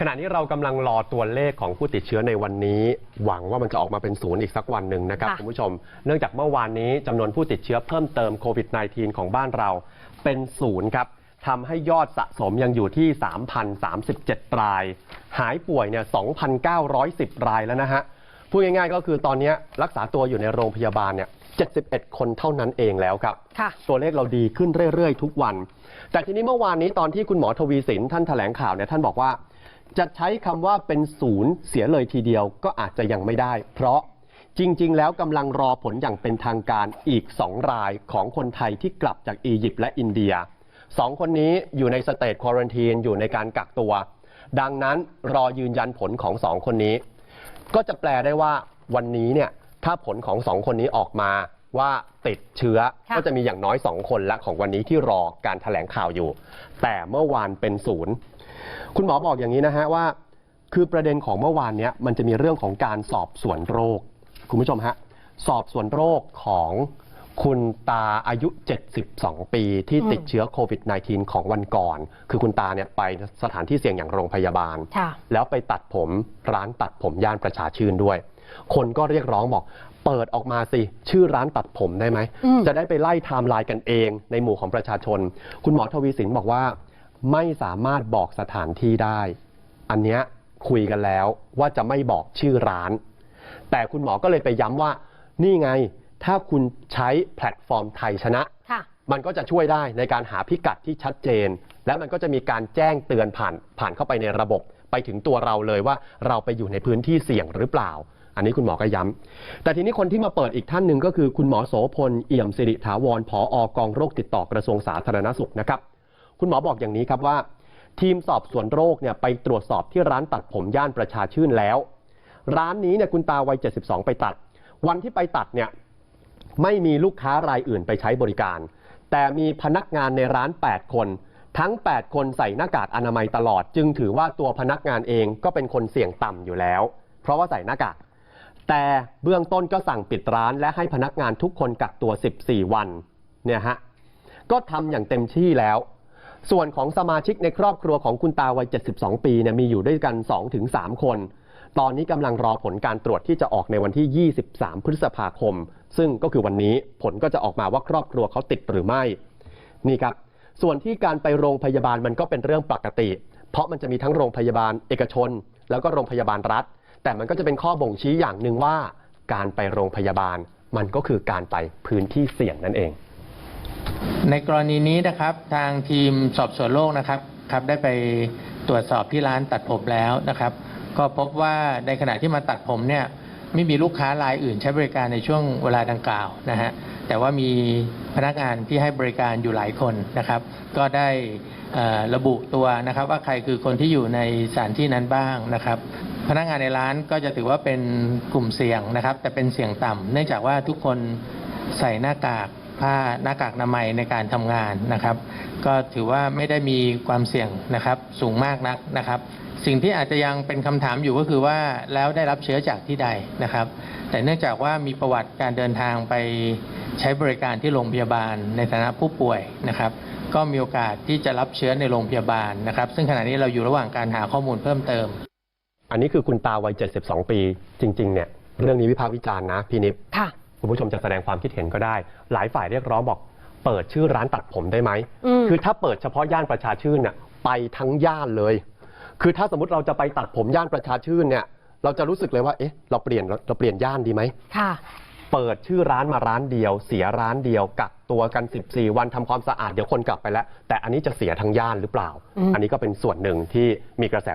ขณะนี้เรากำลังรอตัวเลขของผู้ติดเชื้อในวันนี้ หวังว่ามันจะออกมาเป็นศูนย์อีกสักวันหนึ่งนะครับค่ะคุณผู้ชม เนื่องจากเมื่อวานนี้จำนวนผู้ติดเชื้อเพิ่มเติมโควิด -19 ของบ้านเราเป็นศูนย์ครับทำให้ยอดสะสมยังอยู่ที่ 3,037 ราย หายป่วยเนี่ย2,910 รายแล้วนะฮะพูดง่ายๆก็คือตอนนี้รักษาตัวอยู่ในโรงพยาบาลเนี่ย71 คนเท่านั้นเองแล้วครับ ค่ะ ตัวเลขเราดีขึ้นเรื่อยๆ ทุกวัน แต่ทีนี้เมื่อวานนี้ตอนที่คุณหมอทวีสินท่านแถลงข่าวเนี่ยท่านบอกว่า จะใช้คำว่าเป็นศูนย์เสียเลยทีเดียวก็อาจจะยังไม่ได้ เพราะจริง ๆ แล้วกำลังรอผลอย่างเป็นทางการอีก2รายของคนไทยที่กลับจากอียิปต์และอินเดีย2คนนี้อยู่ในสเตทควอรันทีนอยู่ในการกักตัว ดังนั้นรอยืนยันผลของ2คนนี้ ก็จะแปลได้ว่าวันนี้เนี่ยถ้าผลของสองคนนี้ออกมาว่าติดเชื้อค่ะก็จะมีอย่างน้อยสองคนและของวันนี้ที่รอการถแถลงข่าวอยู่ แต่เมื่อวานเป็นศูนย์ คุณหมอบอกอย่างนี้นะฮะว่า คือประเด็นของเมื่อวานเนี้ยมันจะมีเรื่องของการสอบสวนโรค คุณผู้ชมฮะสอบสวนโรคของคุณตาอายุ 72 ปีที่ติดเชื้อโควิด -19 ของวันก่อน คือคุณตาเนี่ยไปสถานที่เสี่ยงอย่างโรงพยาบาล ค่ะ แล้วไปตัดผมร้านตัดผมย่านประชาชื่นด้วย คนก็เรียกร้องบอก เปิดออกมาสิ ชื่อร้านตัดผมได้ไหม อืม จะได้ไปไล่ไทม์ไลน์กันเองในหมู่ของประชาชน คุณหมอทวีสินบอกว่า ไม่สามารถบอกสถานที่ได้ อันเนี้ยคุยกันแล้วว่าจะไม่บอกชื่อร้าน แต่คุณหมอก็เลยไปย้ำว่า นี่ไงถ้าคุณใช้แพลตฟอร์มไทยชนะ ค่ะ มันก็จะช่วยได้ในการหาพิกัดที่ชัดเจน และมันก็จะมีการแจ้งเตือนผ่านผ่านเข้าไปในระบบ ไปถึงตัวเราเลยว่าเราไปอยู่ในพื้นที่เสี่ยงหรือเปล่า อันนี้คุณหมอก็ย้ำแต่ทีนี้คนที่มาเปิดอีกท่านหนึ่งก็คือคุณหมอโสพลเอี่ยมสิริถาวรผออกองโรคติดต่อกระทรวงสาธารณสุขนะครับ คุณหมอบอกอย่างนี้ครับว่า ทีมสอบสวนโรคเนี่ยไปตรวจสอบที่ร้านตัดผมย่านประชาชื่นแล้ว ร้านนี้เนี่ยคุณตาวัย 72 ไปตัด วันที่ไปตัดเนี่ยไม่มีลูกค้ารายอื่นไปใช้บริการ แต่มีพนักงานในร้าน 8 คน ทั้ง 8 คนใส่หน้ากากอนามัยตลอด จึงถือว่าตัวพนักงานเองก็เป็นคนเสี่ยงต่ำอยู่แล้ว เพราะว่าใส่หน้ากากแต่เบื้องต้นก็สั่งปิดร้าน และให้พนักงานทุกคนกักตัว 14 วันเนี่ยฮะก็ทำอย่างเต็มที่แล้ว ส่วนของสมาชิกในครอบครัวของคุณตาวัย 72 ปีเนี่ยมีอยู่ด้วยกัน 2-3 คน ตอนนี้กำลังรอผลการตรวจที่จะออกในวันที่ 23 พฤษภาคม ซึ่งก็คือวันนี้ผลก็จะออกมาว่าครอบครัวเขาติดหรือไม่ นี่ครับ ส่วนที่การไปโรงพยาบาลมันก็เป็นเรื่องปกติ เพราะมันจะมีทั้งโรงพยาบาลเอกชน แล้วก็โรงพยาบาลรัฐ แต่มันก็จะเป็นข้อบ่งชี้อย่างหนึ่งว่า การไปโรงพยาบาลมันก็คือการไปพื้นที่เสี่ยงนั่นเอง ในกรณีนี้นะครับทางทีมสอบสวนโรคนะครับครับได้ไปตรวจสอบที่ร้านตัดผมแล้วนะครับ ก็พบว่าในขณะที่มาตัดผมเนี่ยไม่มีลูกค้ารายอื่นใช้บริการในช่วงเวลาดังกล่าวนะฮะแต่ว่ามีพนักงานที่ให้บริการอยู่หลายคนนะครับ ก็ได้ระบุตัวนะครับว่าใครคือคนที่อยู่ในสถานที่นั้นบ้างนะครับพนักงานในร้านก็จะถือว่าเป็นกลุ่มเสี่ยงนะครับ แต่เป็นเสี่ยงต่ำเนื่องจากว่าทุกคนใส่หน้ากาก ผ้าหน้ากากอนามัยในการทำงานนะครับ ก็ถือว่าไม่ได้มีความเสี่ยงนะครับสูงมากนักนะครับ สิ่งที่อาจจะยังเป็นคำถามอยู่ก็คือว่าแล้วได้รับเชื้อจากที่ใดนะครับ แต่เนื่องจากว่ามีประวัติการเดินทางไปใช้บริการที่โรงพยาบาลในฐานะผู้ป่วยนะครับ ก็มีโอกาสที่จะรับเชื้อในโรงพยาบาลนะครับ ซึ่งขณะนี้เราอยู่ระหว่างการหาข้อมูลเพิ่มเติม อันนี้คือคุณตาวัย 72 ปีจริง ๆ เนี่ยเรื่องนี้วิพากษ์วิจารณ์นะพี่นิพค่ะ คุณผู้ชมจะแสดงความคิดเห็นก็ได้ หลายฝ่ายเรียกร้องบอก เปิดชื่อร้านตัดผมได้ไหม อืม คือถ้าเปิดเฉพาะย่านประชาชื่นเนี่ยไปทั้งย่านเลย คือถ้าสมมติเราจะไปตัดผมย่านประชาชื่นเนี่ย เราจะรู้สึกเลยว่า เอ๊ะ เราเปลี่ยนเราเปลี่ยนย่านดีไหม ค่ะ เปิดชื่อร้านมาร้านเดียว เสียร้านเดียวกักตัวกัน 14 วันทำความสะอาดเดี๋ยวคนกลับไปแล้ว แต่อันนี้จะเสียทั้งย่านหรือเปล่าอืมอันนี้ก็เป็นส่วนหนึ่งที่มีกระแสวิ